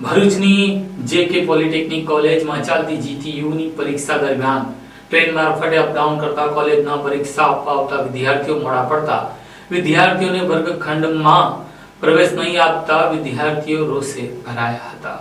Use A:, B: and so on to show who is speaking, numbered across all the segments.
A: ભરૂચની જે કે પોલિટેકનિક કોલેજમાં ચાલતી જીટીયુની પરીક્ષા દરમિયાન ટ્રેન મારફતે અપડાઉન કરતા કોલેજના પરીક્ષા આપવા આવતા વિદ્યાર્થીઓ મોડા પડતા. વિદ્યાર્થીઓને વર્ગખંડમાં પ્રવેશ નહીં આપતા વિદ્યાર્થીઓ રોષે ભરાયા હતા.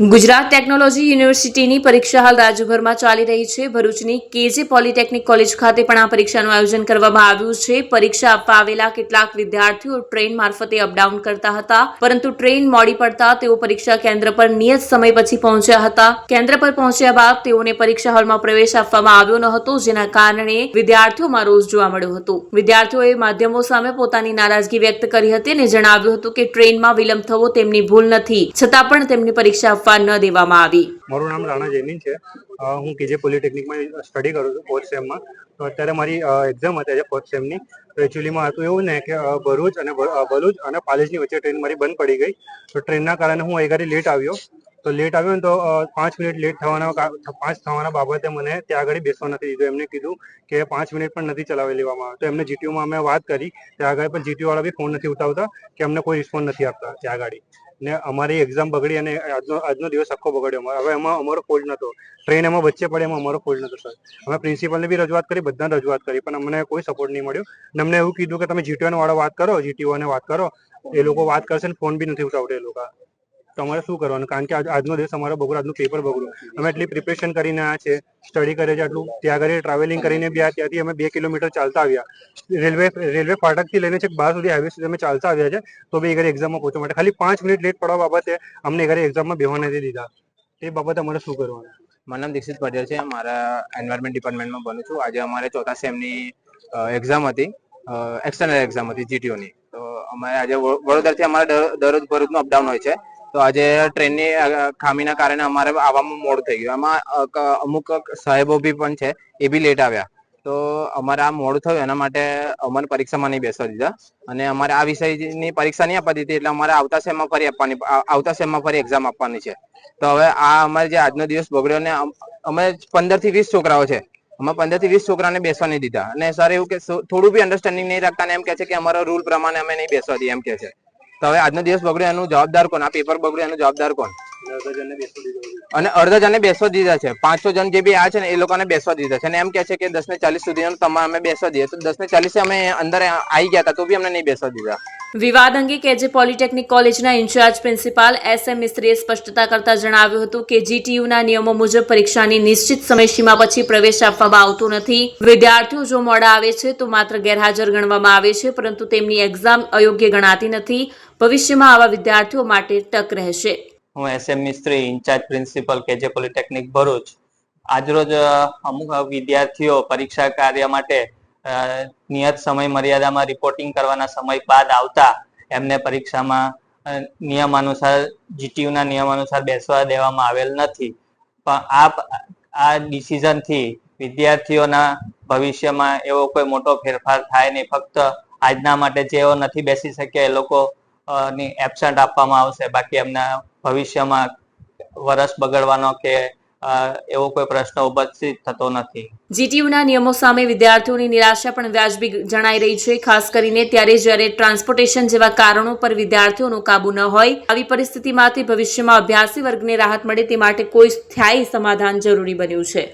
B: ગુજરાત ટેકનોલોજી યુનિવર્સિટીની પરીક્ષા હાલ રાજ્યભરમાં ચાલી રહી છે. ભરૂચની કેજે પોલિટેકનિક કોલેજ ખાતે પણ આ પરીક્ષાનું આયોજન કરવામાં આવ્યું છે. પરીક્ષા આપવા આવેલા કેટલાક વિદ્યાર્થીઓ ટ્રેન મારફતે અપડાઉન કરતા હતા, પરંતુ ટ્રેન મોડી પડતા તેઓ પરીક્ષા કેન્દ્ર પર નિયત સમય પછી પહોંચ્યા હતા. કેન્દ્ર પર પહોંચ્યા બાદ તેઓને પરીક્ષા હોલમાં પ્રવેશ આપવામાં આવ્યો ન હતો, જેના કારણે વિદ્યાર્થીઓમાં રોષ જોવા મળ્યો હતો. વિદ્યાર્થીઓએ માધ્યમો સામે પોતાની નારાજગી વ્યક્ત કરી હતી અને જણાવ્યું હતું કે ટ્રેનમાં વિલંબ થવો તેમની ભૂલ નથી. છતાં પણ તેમની પરીક્ષા આપવા ન દેવામાં આવી.
C: મારું નામ રાણા જૈમિન છે. હું કેજે પોલિટેકનિકમાં સ્ટડી કરું છું ફોર્થ સેમમાં તો અત્યારે મારી એક્ઝામ હતી આજે ફોર્થ સેમની તો એકચ્યુઅલીમાં હતું એવું ને કે ભરૂચ અને ભરૂચ અને પાલેજની વચ્ચે ટ્રેન મારી બંધ પડી ગઈ. તો ટ્રેનના કારણે હું અહીં લેટ આવ્યો. તો લેટ આવ્યો ને તો પાંચ મિનિટ લેટ થવાના પાંચ થવાના બાબતે મને ત્યાં આગળ બેસવા નથી દીધું. એમને કીધું કે પાંચ મિનિટ પણ નથી ચલાવી લેવામાં તો એમને જીટીયુમાં અમે વાત કરી. ત્યાં આગળ પણ જીટીયુ વાળા બી ફોન નથી ઉઠાવતા કે અમને કોઈ રિસ્પોન્સ નથી આપતા ત્યાં આગળ. ને અમારી એક્ઝામ બગડી અને આજનો આજનો દિવસ આખો બગડ્યો. હવે એમાં અમારો ફોલ્ટ નહોતો ટ્રેન એમાં વચ્ચે પડે એમાં અમારો ફોલ્ટ નહોતો સર અમે પ્રિન્સિપલને બી રજૂઆત કરી, બધાને રજૂઆત કરી, પણ અમને કોઈ સપોર્ટ નહીં મળ્યો. ને અમને એવું કીધું કે તમે જીટીઓ વાળો વાત કરો જીટીઓ વાત કરો. એ લોકો વાત કરશે ને ફોન બી નથી ઉઠાવતા એ લોકો. તો અમારે શું કરવાનું? કારણ કે આજ- આજનો દિવસ અમારો બગડો આજનું પેપર બગડ્યું. અમે એટલી પ્રિપેરેશન કરીને આવ્યા છે સ્ટડી કરે છે આટલું. ત્યાં આગળ ટ્રાવેલિંગ કરીને બી ત્યાંથી અમે બે કિલોમીટર ચાલતા આવ્યા. રેલવે રેલવે ફાટકથી લઈને છેક બહાર સુધી હાઈવે સુધી અમે ચાલતા આવ્યા છે, તો બી ઘરે એક્ઝામમાં પહોંચવા માટે. ખાલી પાંચ મિનિટ લેટ પડવા બાબતે અમને ઘરે એક્ઝામમાં બેહવા નથી દીધા. એ બાબતે અમારે શું કરવાનું?
D: મારું નામ દીક્ષિત પટેલ છે, મારા એન્વાયરમેન્ટ ડિપાર્ટમેન્ટમાં ભણું છું. આજે અમારે ચોથા સેમની એક્ઝામ હતી એક્સટર્નલ એક્ઝામ હતી જીટીઓની તો અમારે આજે વડોદરાથી અમારે દર- દરરોજ ભરૂચનું અપડાઉન હોય છે. તો આજે ટ્રેનની ખામીના કારણે અમારે આવવામાં મોડ થઈ ગયું. એમાં અમુક સાહેબો બી પણ છે, એ બી લેટ આવ્યા. તો અમારે આ મોડું થયું, એના માટે અમારે પરીક્ષામાં નહીં બેસવા દીધા. અને અમારે આ વિષયની પરીક્ષા નહીં આપવા દીધી, એટલે અમારે આવતા સેમમાં ફરી આપવાની આવતા સેમમાં ફરી એક્ઝામ આપવાની છે. તો હવે આ અમારે જે આજનો દિવસ બગડ્યો ને, અમે પંદરથી વીસ છોકરાઓ છે. અમે પંદરથી વીસ છોકરાને બેસવા નહીં દીધા. અને સર એવું કે, થોડું બી અન્ડરસ્ટેન્ડિંગ નહીં રાખતા ને એમ કે છે કે અમારો રૂલ પ્રમાણે અમે નહીં બેસવા દઈએ એમ કે છે. તો હવે આજનો દિવસ બગડ્યો એનું જવાબદાર કોણ? આ પેપર બગડ્યો એનું જવાબદાર કોણ? અને અડધા જણને બેસવા દીધા છે. પાંચસો જણ જે બી આ છે ને, એ લોકોને બેસવા દીધા છે. અને એમ કે છે કે દસ ને ચાલીસ સુધી તમારે અમે બેસવા દઈએ. તો દસ ને ચાલીસે અમે અંદર આવી ગયા હતા, તો બી અમને નહીં બેસવા દીધા.
B: વિવાદ અંગે કેજે પોલિટેકનિક કોલેજના ઇન્ચાર્જ પ્રિન્સિપાલ એસ એમ મિસ્ત્રીએ સ્પષ્ટતા કરતા જણાવ્યું હતું કે જીટીયુના નિયમો મુજબ પરીક્ષાની નિશ્ચિત સમયસીમા પછી પ્રવેશ આપવામાં આવતો નથી. વિદ્યાર્થીઓ જો મોડા આવે છે, તો માત્ર ગેરહાજર ગણવામાં આવે છે, પરંતુ તેમની એક્ઝામ અયોગ્ય ગણાતી નથી. ભવિષ્યમાં આવા વિદ્યાર્થીઓ માટે તક રહેશે.
E: હું S M Mistry in charge principal K J polytechnic Bharuch આજરોજ અમુક વિદ્યાર્થીઓ પરીક્ષા કાર્ય માટે નિયત સમય મર્યાદામાં રિપોર્ટિંગ કરવાના સમય બાદ આવતા એમને પરીક્ષામાં અ, નિયમાનુસાર જીટીયુના નિયમાનુસાર બેસવા દેવામાં આવેલ નથી. પણ આ આ ડિસિઝનથી વિદ્યાર્થીઓના ભવિષ્યમાં એવો કોઈ મોટો ફેરફાર થાય નહીં. ફક્ત આજના માટે જેઓ નથી બેસી શક્યા એ લોકો ની એબસન્ટ આપવામાં આવશે. બાકી એમના ભવિષ્યમાં વરસ બગડવાનો કે એવો કોઈ પ્રશ્ન ઉપસ્થિત થતો નથી.
B: જીટીયુના નિયમો સામે વિદ્યાર્થીઓની નિરાશા પણ વ્યાજબી જણાઈ રહી છે. ખાસ કરીને ત્યારે જ્યારે ટ્રાન્સપોર્ટેશન જેવા કારણો પર વિદ્યાર્થીઓનો કાબુ ન હોય, આવી પરિસ્થિતિમાંથી ભવિષ્યમાં અભ્યાસી વર્ગને રાહત મળે તે માટે કોઈ સ્થાયી સમાધાન જરૂરી બન્યું છે.